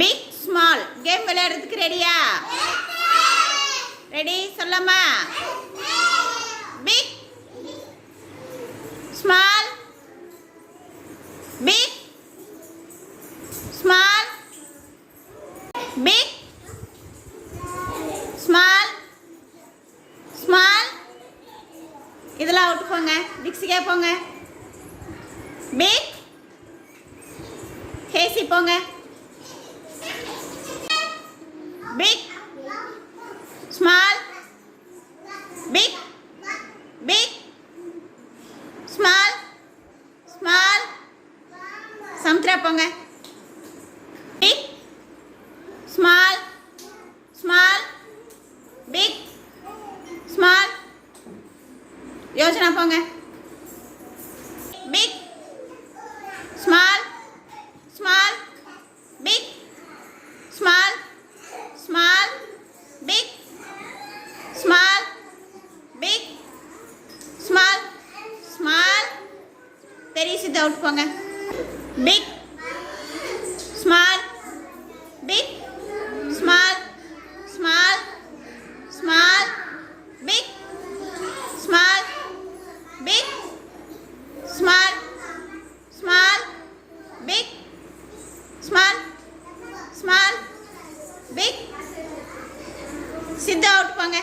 Big small game விளையாடுறதுக்கு ரெடியா ready சொல்லம்மா. Big small big small big small small இதெல்லாம் அவுட்டு போங்க. டிக்ஸிக்கே போங்க. பிக் ஹேசி போங்க big small big big small small Samudra போங்க. Big small small big small Yosana போங்க. பெரிய சித்து அவுட் போங்க. Big small big small small small big small big small small big small small big Sidhu out போங்க.